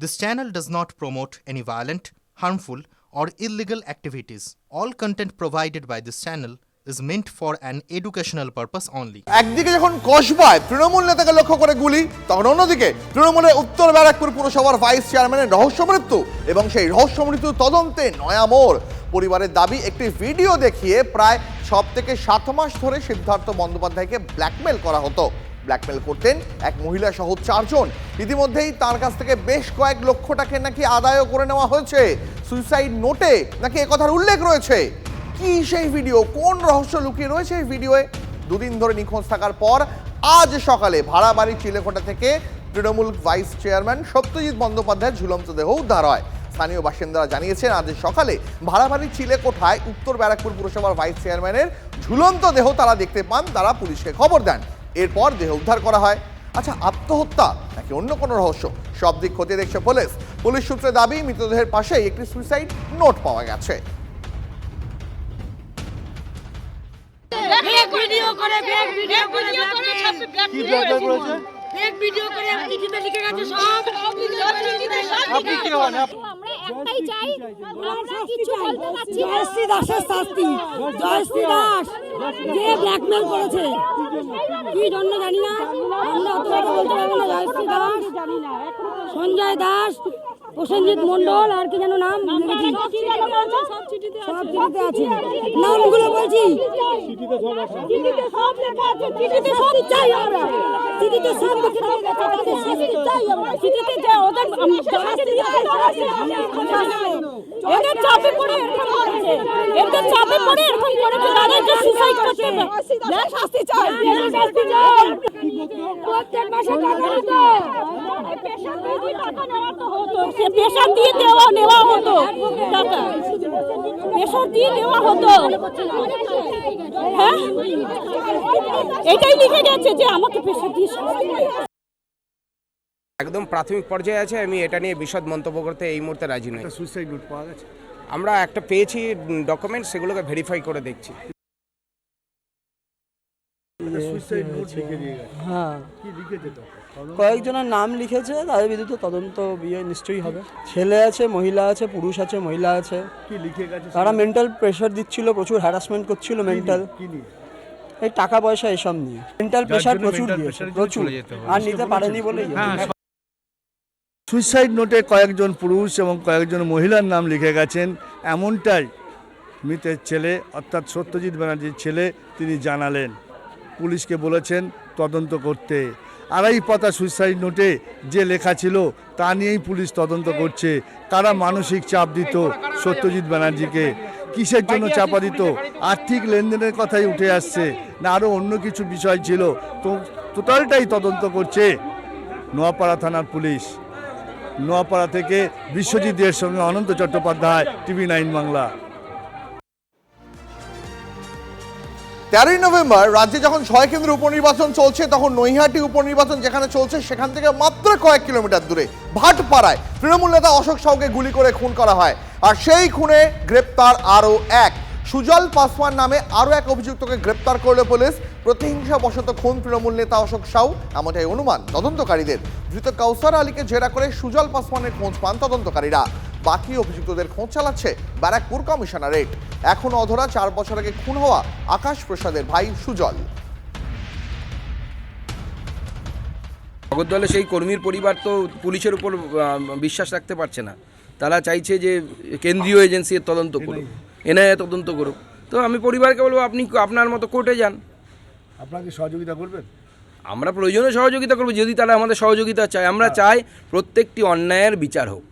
This channel does not promote any violent, harmful, or illegal activities. All content provided by this channel is meant for an educational purpose only. একদিকে যখন কসবায় তৃণমূল নেতাকে লক্ষ্য করে গুলি তখন অন্যদিকে তৃণমূলের উত্তর ব্যারাকপুর পুরসভার ভাইস চেয়ারম্যানের রহস্য মৃত্যু এবং সেই রহস্য মৃত্যু তদন্তে নয়া মোড় পরিবারের দাবি একটি ভিডিও দেখিয়ে প্রায় সব থেকে সাত মাস ধরে সিদ্ধার্থ বন্দ্যোপাধ্যায়কে ব্ল্যাকমেল করা হতো ব্ল্যাকমেল করতেন এক মহিলা সহ চারজন। ইতিমধ্যেই তার কাছ থেকে বেশ কয়েক লক্ষ টাকা নাকি আদায়ও করে নেওয়া হয়েছে। সুইসাইড নোটে নাকি একথার উল্লেখ রয়েছে? কি সেই ভিডিও? কোন রহস্য লুকিয়ে রয়েছে এই ভিডিওয়ে দুদিন ধরে নিখোঁজ থাকার পর আজ সকালে ভাড়া বাড়ি চিলেকোটা থেকে তৃণমূল ভাইস চেয়ারম্যান সত্যজিৎ বন্দ্যোপাধ্যায়ের ঝুলন্ত দেহ উদ্ধার হয়। স্থানীয় বাসিন্দারা জানিয়েছেন, আজ সকালে ভাড়াবাড়ি চিলেকোঠায় উত্তর ব্যারাকপুর পুরসভার ভাইস চেয়ারম্যানের ঝুলন্ত দেহ তারা দেখতে পান, তারা পুলিশকে খবর দেন। এরপর দেহ উদ্ধার করা হয়। আচ্ছা আত্মহত্যা নাকি অন্য কোনো রহস্য? সব দিক খতিয়ে দেখছে পুলিশ। পুলিশ সূত্রে দাবি মৃতদেহের পাশেই একটি সুইসাইড নোট পাওয়া গেছে। ভিডিও করে ভিডিও করে কি ব্লগার করেছে? ফেক ভিডিও করে চিঠিতে লিখে গেছে সব। সব চিঠিতে সব আপনি কে হন? আমরা একটাই চাই আমরা কিছু বলতে পারছি জয়শ্রী দাসের শাস্তি। জয়শ্রী দাস। যে ব্ল্যাকমেল করেছে। কি জন্য জানি না। আমরা অত কথা বলতে পারব না জয়শ্রী দাস সঞ্জয় দাস প্রসেনজিৎ মন্ডল আর কি যেন নাম সব চিঠিতে আছে। নামগুলো বলছি। চিঠিতে সব লেখা আছে। চিঠিতে সব চাই আমরা। চিঠিতে সব লিখে দিয়ে গেছে তাদের শাস্তি চাই আমরা। চিঠিতে যে ওদের শাস্তি চাপে পড়ে এরকম চাপে পড়ে এরকম করেছে সুসাইড করতে না শাস্তি চাই। শাস্তি চাই। প্রত্যেক মাসে টাকা দিত টাকা নেওয়া তো হতো সে পেশার দিয়ে দেওয়া নেওয়া হতো টাকা। পেশার দিয়ে নেওয়া হতো। হ্যাঁ? এটাই লিখে গেছে যে আমাকে পেশার দিয়ে একদম প্রাথমিক পর্যায়ে আছে আমি এটা নিয়ে বিশদ মন্তব্য করতে এই মুহূর্তে রাজি নই। সুইসাইড নোট পাওয়া গেছে। আমরা একটা পেয়েছি ডকুমেন্ট সেগুলোকে ভেরিফাই করে দেখছি। সুইসাইড নোট লিখে দিয়ে গেছে। হ্যাঁ। কি লিখেছে তো তদন্ত- কয়েকজনের নাম লিখেছে তাদের বিরুদ্ধে তদন্ত বিয়ে নিশ্চয়ই হবে। ছেলে আছে মহিলা আছে পুরুষ আছে মহিলা আছে। কি লিখে গেছে তারা মেন্টাল প্রেশার দিচ্ছিল প্রচুর হ্যারাসমেন্ট করছিল মেন্টাল এই টাকা পয়সা এসব নিয়ে। মেন্টাল প্রেশার প্রচুর দিয়েছে প্রচুর। আর নিতে পারেনি বলেই সুইসাইড নোটে কয়েকজন পুরুষ এবং কয়েকজন মহিলার নাম লিখে গেছেন। এমনটাই মৃতের ছেলে, অর্থাৎ সত্যজিৎ ব্যানার্জির ছেলে, তিনি জানালেন। পুলিশকে বলেছেন তদন্ত করতে। আড়াই পাতা সুইসাইড নোটে যে লেখা ছিল, তা নিয়েই পুলিশ তদন্ত করছে। কারা মানসিক চাপ দিত সত্যজিৎ ব্যানার্জিকে? কিসের জন্য চাপা দিত? আর্থিক লেনদেনের কথাই উঠে আসছে। না আরও অন্য কিছু বিষয় ছিল। তো টোটালটাই তদন্ত করছে নোয়াপাড়া থানার পুলিশ। নোয়াপাড়া থেকে বিশ্বজিৎ দের সঙ্গে অনন্ত চট্টোপাধ্যায়, টিভি নাইন বাংলা। তেরোই নভেম্বর রাজ্যে যখন ছয় কেন্দ্রে উপনির্বাচন চলছে, তখন নৈহাটি উপনির্বাচন যেখানে চলছে, সেখান থেকে মাত্র কয়েক কিলোমিটার দূরে, ভাটপাড়ায়। তৃণমূল নেতা অশোক সাউকে গুলি করে খুন করা হয়, আর সেই খুনে গ্রেপ্তার আরও এক। সুজল পাসওয়ান নামে আরও এক অভিযুক্তকে গ্রেপ্তার করল পুলিশ। প্রতিহিংসা বশত খুন তৃণমূল নেতা অশোক সাউ এমনটাই অনুমান তদন্তকারীদের। ধৃত কাউসার আলীকে জেরা করে সুজল পাসওয়ানের খোঁজ পান তদন্তকারীরা। বাকি অভিযুক্তদের খোঁজ চালাচ্ছে ব্যারাকপুর কমিশনারেট। এখন অধরা চার বছর আগে খুন হওয়া আকাশ প্রসাদের ভাই সুজল। জগদ্দলে সেই কর্মীর পরিবার তো পুলিশের উপর বিশ্বাস রাখতে পারছে না। তারা চাইছে যে কেন্দ্রীয় এজেন্সির তদন্ত করুক এনআইএ তদন্ত করুক। তো আমি পরিবারকে বলব আপনি আপনার মতো কোর্টে যান। আপনাকে সহযোগিতা করবেন? আমরা প্রয়োজনে সহযোগিতা করব যদি তারা আমাদের সহযোগিতা চায় আমরা চাই প্রত্যেকটি অন্যায়ের বিচার হোক।